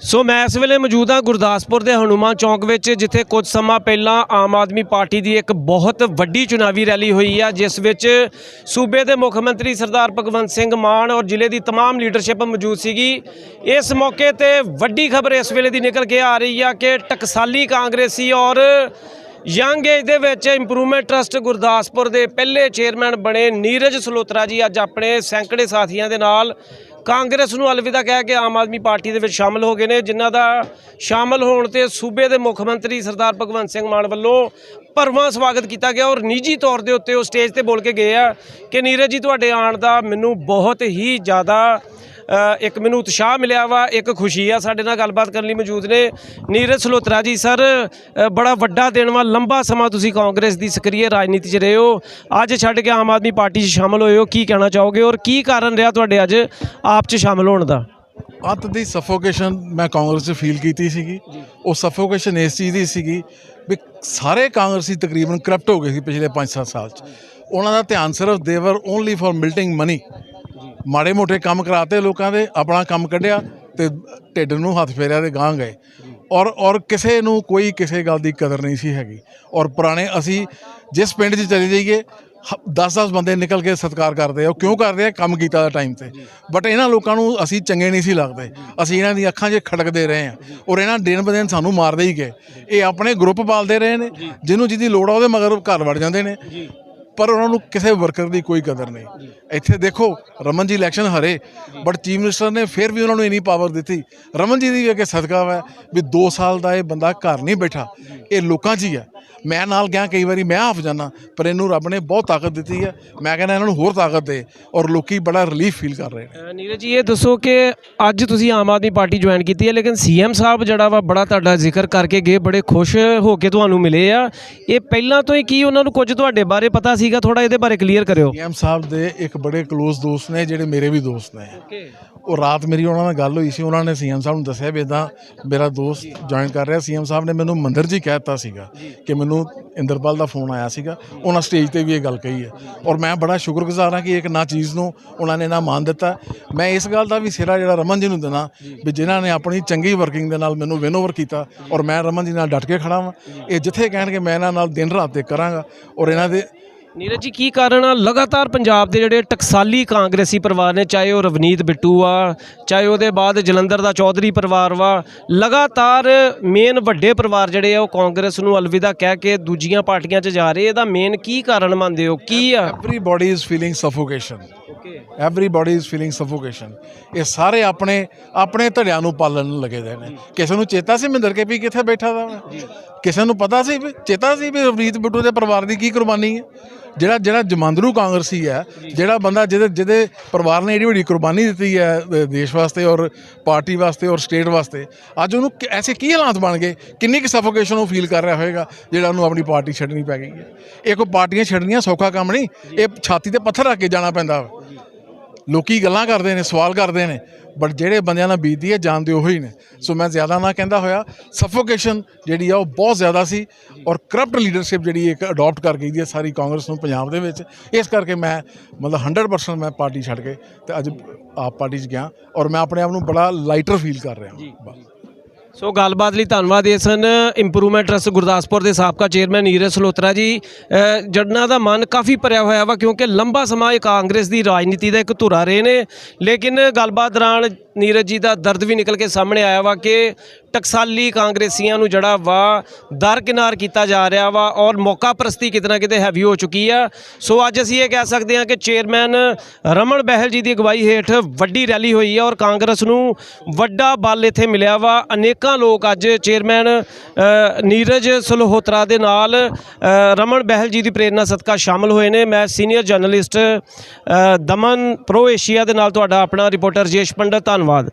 ਸੋ ਮੈਂ ਇਸ ਵੇਲੇ ਮੌਜੂਦ ਹਾਂ ਗੁਰਦਾਸਪੁਰ ਦੇ ਹਨੂਮਾਨ ਚੌਂਕ ਵਿੱਚ ਜਿੱਥੇ ਕੁਝ ਸਮਾਂ ਪਹਿਲਾਂ ਆਮ ਆਦਮੀ ਪਾਰਟੀ ਦੀ ਇੱਕ ਬਹੁਤ ਵੱਡੀ ਚੁਣਾਵੀ ਰੈਲੀ ਹੋਈ ਆ ਜਿਸ ਵਿੱਚ ਸੂਬੇ ਦੇ ਮੁੱਖ ਮੰਤਰੀ ਸਰਦਾਰ ਭਗਵੰਤ ਸਿੰਘ ਮਾਨ ਔਰ ਜ਼ਿਲ੍ਹੇ ਦੀ तमाम ਲੀਡਰਸ਼ਿਪ ਮੌਜੂਦ ਸੀਗੀ ਇਸ ਮੌਕੇ ਤੇ ਵੱਡੀ ਖਬਰ ਇਸ ਵੇਲੇ ਦੀ ਨਿਕਲ ਕੇ ਆ ਰਹੀ ਆ ਕਿ ਟਕਸਾਲੀ ਕਾਂਗਰਸੀ ਔਰ ਯੰਗ ਏਜ ਦੇ ਵਿੱਚ ਇੰਪਰੂਵਮੈਂਟ ਟਰਸਟ ਗੁਰਦਾਸਪੁਰ ਦੇ ਪਹਿਲੇ ਚੇਅਰਮੈਨ ਬਣੇ ਨੀਰਜ ਸਲੋਤਰਾ ਜੀ ਅੱਜ ਆਪਣੇ ਸੈਂਕੜੇ ਸਾਥੀਆਂ ਦੇ ਨਾਲ ਕਾਂਗਰਸ ਨੂੰ ਅਲਵਿਦਾ ਕਹਿ ਕੇ ਆਮ ਆਦਮੀ ਪਾਰਟੀ ਦੇ ਵਿੱਚ ਸ਼ਾਮਲ ਹੋ ਗਏ ਨੇ, ਜਿਨ੍ਹਾਂ ਦਾ ਸ਼ਾਮਲ ਹੋਣ ਤੇ ਸੂਬੇ ਦੇ ਮੁੱਖ ਮੰਤਰੀ ਸਰਦਾਰ ਭਗਵੰਤ ਸਿੰਘ ਮਾਨ ਵੱਲੋਂ ਭਰਵਾਂ ਸਵਾਗਤ ਕੀਤਾ ਗਿਆ ਔਰ ਨਿੱਜੀ ਤੌਰ ਦੇ ਉੱਤੇ ਉਹ ਸਟੇਜ ਤੇ ਬੋਲ ਕੇ ਗਏ ਆ ਕਿ, ਨੀਰਜ ਜੀ, ਤੁਹਾਡੇ ਆਉਣ ਦਾ ਮੈਨੂੰ ਬਹੁਤ ਹੀ ਜ਼ਿਆਦਾ ਇੱਕ ਮੈਨੂੰ ਉਤਸ਼ਾਹ ਮਿਲਿਆ ਵਾ ਇੱਕ ਖੁਸ਼ੀ ਆ ਸਾਡੇ ਨਾਲ ਗੱਲਬਾਤ ਕਰਨ ਲਈ ਮੌਜੂਦ ਨੇ। ਨੀਰਜ ਸਲੋਤਰਾ ਜੀ ਸਰ ਬੜਾ ਵੱਡਾ ਦਿਨ ਵਾ ਲੰਬਾ ਸਮਾਂ ਤੁਸੀਂ ਕਾਂਗਰਸ ਦੀ ਸਕਰੀਏ ਰਾਜਨੀਤੀ 'ਚ ਰਹੇ ਹੋ। ਅੱਜ ਛੱਡ ਕੇ ਆਮ ਆਦਮੀ ਪਾਰਟੀ 'ਚ ਸ਼ਾਮਲ ਹੋਏ ਹੋ ਕੀ ਕਹਿਣਾ ਚਾਹੋਗੇ ਔਰ ਕੀ ਕਾਰਨ ਰਿਹਾ ਤੁਹਾਡੇ ਅੱਜ ਆਪ 'ਚ ਸ਼ਾਮਲ ਹੋਣ ਦਾ? ਅੱਤ ਦੀ ਸਫੋਕੇਸ਼ਨ ਮੈਂ ਕਾਂਗਰਸ 'ਚ ਫੀਲ ਕੀਤੀ ਸੀਗੀ। ਉਹ ਸਫੋਕੇਸ਼ਨ ਇਸ ਚੀਜ਼ ਦੀ ਸੀਗੀ ਵੀ ਸਾਰੇ ਕਾਂਗਰਸੀ ਤਕਰੀਬਨ ਕਰਪਟ ਹੋ ਗਏ ਸੀ ਪਿਛਲੇ 5-7 ਸਾਲ 'ਚ। ਉਹਨਾਂ ਦਾ ਧਿਆਨ ਸਿਰਫ they're only for milking money ਮਾੜੇ ਮੋਟੇ ਕੰਮ ਕਰਾਤੇ ਲੋਕਾਂ ਦੇ, ਆਪਣਾ ਕੰਮ ਕੱਢਿਆ ਤੇ ਢਿੱਡ ਨੂੰ ਹੱਥ ਫੇਰਿਆ ਤੇ ਗਾਂ ਗਏ। ਔਰ ਔਰ ਕਿਸੇ ਨੂੰ ਕੋਈ ਕਿਸੇ ਗੱਲ ਦੀ ਕਦਰ ਨਹੀਂ ਸੀ ਹੈਗੀ। ਔਰ ਪੁਰਾਣੇ ਅਸੀਂ ਜਿਸ ਪਿੰਡ 'ਚ ਚਲੇ ਜਾਈਏ 10-10 ਬੰਦੇ ਨਿਕਲ ਕੇ ਸਤਿਕਾਰ ਕਰਦੇ ਆ। ਉਹ ਕਿਉਂ ਕਰਦੇ ਆ? ਕੰਮ ਕੀਤਾ ਦਾ ਟਾਈਮ ਤੇ। ਬਟ ਇਹਨਾਂ ਲੋਕਾਂ ਨੂੰ ਅਸੀਂ ਚੰਗੇ ਨਹੀਂ ਸੀ ਲੱਗਦੇ। ਅਸੀਂ ਇਹਨਾਂ ਦੀਆਂ ਅੱਖਾਂ 'ਚ ਖੜਕਦੇ ਰਹੇ ਆ। ਔਰ ਇਹਨਾਂ ਦਿਨ ਬ ਦਿਨ ਸਾਨੂੰ ਮਾਰਦੇ ਹੀ ਗਏ। ਇਹ ਆਪਣੇ ਗਰੁੱਪ ਪਾਲਦੇ ਰਹੇ ਨੇ। ਜਿਹਨੂੰ ਜਿਹਦੀ ਲੋੜ ਆ ਉਹਦੇ ਮਗਰ ਘਰ ਵੜ ਜਾਂਦੇ ਨੇ। ਪਰ ਉਹਨਾਂ ਨੂੰ ਕਿਸੇ ਵਰਕਰ ਦੀ ਕੋਈ ਕਦਰ ਨਹੀਂ। ਇੱਥੇ ਦੇਖੋ, ਰਮਨ ਜੀ ਇਲੈਕਸ਼ਨ ਹਰੇ ਬਟ ਚੀਫ ਮਿਨਿਸਟਰ ਨੇ ਫਿਰ ਵੀ ਉਹਨਾਂ ਨੂੰ ਇਨੀ ਪਾਵਰ ਦਿੱਤੀ। ਰਮਨ ਜੀ ਦੀ ਅੱਗੇ ਸਦਕਾ ਵਾ ਵੀ 2 ਸਾਲ ਦਾ ਇਹ ਬੰਦਾ ਘਰ ਨਹੀਂ ਬੈਠਾ। ਇਹ ਲੋਕਾਂ 'ਚ ਹੀ ਹੈ ਮੈਂ ਨਾਲ ਗਿਆ ਕਈ ਵਾਰੀ ਮੈਂ ਹਾਫ ਜਾਣਾ ਪਰ ਇਹਨੂੰ ਰੱਬ ਨੇ ਬਹੁਤ ਤਾਕਤ ਦਿੱਤੀ ਹੈ। ਮੈਂ ਕਹਿੰਦਾ ਇਹਨਾਂ ਨੂੰ ਹੋਰ ਤਾਕਤ ਦੇ ਔਰ ਲੋਕੀ ਬੜਾ ਰਿਲੀਫ ਫੀਲ ਕਰ ਰਹੇ ਨੇ। ਨੀਰਜ ਜੀ ਇਹ ਦੱਸੋ ਕਿ ਅੱਜ ਤੁਸੀਂ ਆਮ ਆਦਮੀ ਪਾਰਟੀ ਜੁਆਇਨ ਕੀਤੀ ਹੈ ਲੇਕਿਨ ਸੀਐਮ ਸਾਹਿਬ ਜਿਹੜਾ ਵਾ ਬੜਾ ਤੁਹਾਡਾ ਜ਼ਿਕਰ ਕਰਕੇ ਗਏ ਬੜੇ ਖੁਸ਼ ਹੋ ਕੇ ਤੁਹਾਨੂੰ ਮਿਲੇ ਆ। ਇਹ ਪਹਿਲਾਂ ਤੋਂ ਹੀ ਕੀ ਉਹਨਾਂ ਨੂੰ ਕੁਝ ਤੁਹਾਡੇ ਬਾਰੇ ਪਤਾ ਸੀਗਾ? ਥੋੜਾ ਇਹਦੇ ਬਾਰੇ ਕਲੀਅਰ ਕਰਿਓ। ਪੀਐਮ ਸਾਹਿਬ ਦੇ ਇੱਕ ਬੜੇ ਕਲੋਜ਼ ਦੋਸਤ ਨੇ ਜਿਹੜੇ ਮੇਰੇ ਵੀ ਦੋਸਤ ਨੇ। ਉਹ ਰਾਤ ਮੇਰੀ ਉਹਨਾਂ ਨਾਲ ਗੱਲ ਹੋਈ ਸੀ, ਉਹਨਾਂ ਨੇ ਸੀਐਮ ਸਾਹਿਬ ਨੂੰ ਦੱਸਿਆ ਵੀ ਇਦਾਂ ਮੇਰਾ ਦੋਸਤ ਜੁਆਇਨ ਕਰ ਰਿਹਾ। ਸੀਐਮ ਸਾਹਿਬ ਨੇ ਮੈਨੂੰ ਮੰਦਰ ਜੀ ਕਹਿਤਾ ਸੀਗਾ ਕਿ ਮੈਨੂੰ ਇੰਦਰਪਾਲ ਦਾ ਫੋਨ ਆਇਆ ਸੀਗਾ। ਉਹਨਾਂ ਸਟੇਜ ਤੇ ਵੀ ਇਹ ਗੱਲ ਕਹੀ ਹੈ। ਔਰ ਮੈਂ ਬੜਾ ਸ਼ੁਕਰਗੁਜ਼ਾਰ ਹਾਂ ਕਿ ਇੱਕ ਨਾ ਚੀਜ਼ ਨੂੰ ਉਹਨਾਂ ਨੇ ਨਾ ਮੰਨ ਦਿੱਤਾ। ਮੈਂ ਇਸ ਗੱਲ ਦਾ ਵੀ ਸਿਰਾ ਜਿਹੜਾ ਰਮਨ ਜੀ ਨੂੰ ਦੇਣਾ ਵੀ ਜਿਨ੍ਹਾਂ ਨੇ ਆਪਣੀ ਚੰਗੀ ਵਰਕਿੰਗ ਦੇ ਨਾਲ ਮੈਨੂੰ ਵਿਨ ਓਵਰ ਕੀਤਾ ਔਰ ਮੈਂ ਰਮਨ ਜੀ ਨਾਲ ਡਟ ਕੇ ਖੜਾ ਹਾਂ ਇਹ ਜਿੱਥੇ ਕਹਿਣਗੇ ਮੈਂ ਇਹਨਾਂ ਨਾਲ ਦਿਨ ਰਾਤ ਤੇ ਕਰਾਂਗਾ ਔਰ ਇਹਨਾਂ ਦੇ ਨੀਰਜ ਜੀ ਕੀ ਕਾਰਨ ਆ? ਲਗਾਤਾਰ ਪੰਜਾਬ ਦੇ ਜਿਹੜੇ ਟਕਸਾਲੀ ਕਾਂਗਰਸੀ ਪਰਿਵਾਰ ਨੇ ਚਾਹੇ ਉਹ ਰਵਨੀਤ ਬਿੱਟੂ ਆ ਚਾਹੇ ਉਹਦੇ ਬਾਅਦ ਜਲੰਧਰ ਦਾ ਚੌਧਰੀ ਪਰਿਵਾਰ ਵਾ ਲਗਾਤਾਰ ਮੇਨ ਵੱਡੇ ਪਰਿਵਾਰ ਜਿਹੜੇ ਆ ਉਹ ਕਾਂਗਰਸ ਨੂੰ ਅਲਵਿਦਾ ਕਹਿ ਕੇ ਦੂਜੀਆਂ ਪਾਰਟੀਆਂ 'ਚ ਜਾ ਰਹੇ। ਇਹਦਾ ਮੇਨ ਕੀ ਕਾਰਨ ਮੰਨਦੇ ਹੋ? ਕੀ ਆ? Everybody is feeling suffocation. Everybody is feeling suffocation. ਇਹ ਸਾਰੇ ਆਪਣੇ ਆਪਣੇ ਧੜਿਆਂ ਨੂੰ ਪਾਲਣ ਲੱਗੇ ਦੇ ਨੇ। ਕਿਸੇ ਨੂੰ ਚੇਤਾ ਸੀ ਮਹਿੰਦਰ ਕੇ ਵੀ ਕਿੱਥੇ ਬੈਠਾ ਦਾ ਕਿਸੇ ਨੂੰ ਪਤਾ ਸੀ ਚੇਤਾ ਸੀ ਵੀ ਰਵਨੀਤ ਬਿੱਟੂ ਦੇ ਪਰਿਵਾਰ ਦੀ ਕੀ ਕੁਰਬਾਨੀ ਹੈ? ਜਿਹੜਾ ਜਿਹੜਾ ਜਮਾਂਦਰੂ ਕਾਂਗਰਸੀ ਹੈ, ਜਿਹੜਾ ਬੰਦਾ ਜਿਹਦੇ ਜਿਹਦੇ ਪਰਿਵਾਰ ਨੇ ਏਡੀ ਵੱਡੀ ਕੁਰਬਾਨੀ ਦਿੱਤੀ ਹੈ ਦੇਸ਼ ਵਾਸਤੇ ਔਰ ਪਾਰਟੀ ਵਾਸਤੇ ਔਰ ਸਟੇਟ ਵਾਸਤੇ, ਅੱਜ ਉਹਨੂੰ ਐਸੇ ਕੀ ਹਾਲਾਤ ਬਣ ਗਏ ਕਿੰਨੀ ਕੁ ਸਫੋਕੇਸ਼ਨ ਉਹ ਫੀਲ ਕਰ ਰਿਹਾ ਹੋਵੇਗਾ ਜਿਹੜਾ ਉਹਨੂੰ ਆਪਣੀ ਪਾਰਟੀ ਛੱਡਣੀ ਪੈ ਗਈ ਹੈ ਇਹ ਕੋਈ ਪਾਰਟੀਆਂ ਛੱਡਣੀਆਂ ਸੌਖਾ ਕੰਮ ਨਹੀਂ, ਇਹ ਛਾਤੀ ਤੇ ਪੱਥਰ ਰੱਖ ਕੇ ਜਾਣਾ ਪੈਂਦਾ ਵਾ। ਲੋਕੀ ਗੱਲਾਂ ਕਰਦੇ ਨੇ ਸਵਾਲ ਕਰਦੇ ਨੇ ਬਟ ਜਿਹੜੇ ਬੰਦਿਆਂ ਨਾਲ ਬੀਤਦੀ ਹੈ ਜਾਣਦੇ ਉਹ ਹੀ ਨੇ। ਸੋ ਮੈਂ ਜ਼ਿਆਦਾ ਨਾ ਕਹਿੰਦਾ ਹੋਇਆ ਸਫੋਕੇਸ਼ਨ ਜਿਹੜੀ ਆ ਉਹ ਬਹੁਤ ਜ਼ਿਆਦਾ ਸੀ ਔਰ ਕਰਪਟ ਲੀਡਰਸ਼ਿਪ ਜਿਹੜੀ ਇੱਕ ਅਡਾਪਟ ਕਰ ਗਈ ਦੀ ਹੈ ਸਾਰੀ ਕਾਂਗਰਸ ਨੂੰ ਪੰਜਾਬ ਦੇ ਵਿੱਚ। ਇਸ ਕਰਕੇ ਮੈਂ ਮਤਲਬ 100% ਮੈਂ ਪਾਰਟੀ ਛੱਡ ਕੇ ਤੇ ਅੱਜ ਆਪ ਪਾਰਟੀ 'ਚ ਗਿਆ ਔਰ ਮੈਂ ਆਪਣੇ ਆਪ ਨੂੰ ਬੜਾ ਲਾਈਟਰ ਫੀਲ ਕਰ ਰਿਹਾ ਹਾਂ। ਸੋ ਗੱਲਬਾਤ ਲਈ ਧੰਨਵਾਦ ਇਹ ਸਨ ਇੰਪਰੂਵਮੈਂਟ ਟਰਸਟ ਗੁਰਦਾਸਪੁਰ ਦੇ ਸਾਬਕਾ ਚੇਅਰਮੈਨ ਨੀਰਜ ਸਲੋਤਰਾ ਜੀ। ਅ, ਜੜਨਾ ਦਾ ਮਨ ਕਾਫੀ ਭਰਿਆ ਹੋਇਆ ਵਾ ਕਿਉਂਕਿ ਲੰਬਾ ਸਮਾਂ ਇਹ ਕਾਂਗਰਸ ਦੀ ਰਾਜਨੀਤੀ ਦਾ ਇੱਕ ਧੁਰਾ ਰਹੇ ਨੇ। ਲੇਕਿਨ ਗੱਲਬਾਤ ਦੌਰਾਨ ਨੀਰਜ ਜੀ ਦਾ ਦਰਦ ਵੀ ਨਿਕਲ ਕੇ ਸਾਹਮਣੇ ਆਇਆ ਵਾ ਕਿ ਟਕਸਾਲੀ ਕਾਂਗਰਸੀਆਂ ਨੂੰ ਜਿਹੜਾ ਵਾ ਦਰਕਿਨਾਰ ਕੀਤਾ ਜਾ ਰਿਹਾ ਵਾ ਔਰ ਮੌਕਾ ਪ੍ਰਸਤੀ ਕਿਤੇ ਨਾ ਕਿਤੇ ਹੈਵੀ ਹੋ ਚੁੱਕੀ ਆ। ਸੋ ਅੱਜ ਅਸੀਂ ਇਹ ਕਹਿ ਸਕਦੇ ਹਾਂ ਕਿ ਚੇਅਰਮੈਨ ਰਮਨ ਬਹਿਲ ਜੀ ਦੀ ਅਗਵਾਈ ਹੇਠ ਵੱਡੀ ਰੈਲੀ ਹੋਈ ਹੈ ਔਰ ਕਾਂਗਰਸ ਨੂੰ ਵੱਡਾ ਬਲ ਇੱਥੇ ਮਿਲਿਆ ਵਾ। ਅਨੇਕਾਂ ਲੋਕ ਅੱਜ ਚੇਅਰਮੈਨ ਨੀਰਜ ਸਲਹੋਤਰਾ ਦੇ ਨਾਲ ਰਮਨ ਬਹਿਲ ਜੀ ਦੀ ਪ੍ਰੇਰਣਾ ਸਦਕਾ ਸ਼ਾਮਲ ਹੋਏ ਨੇ। ਮੈਂ senior journalist Daman pro Asia ਦੇ ਨਾਲ ਤੁਹਾਡਾ ਆਪਣਾ ਰਿਪੋਰਟਰ ਜੇਸ਼ ਪੰਡਤ, ਧੰਨਵਾਦ।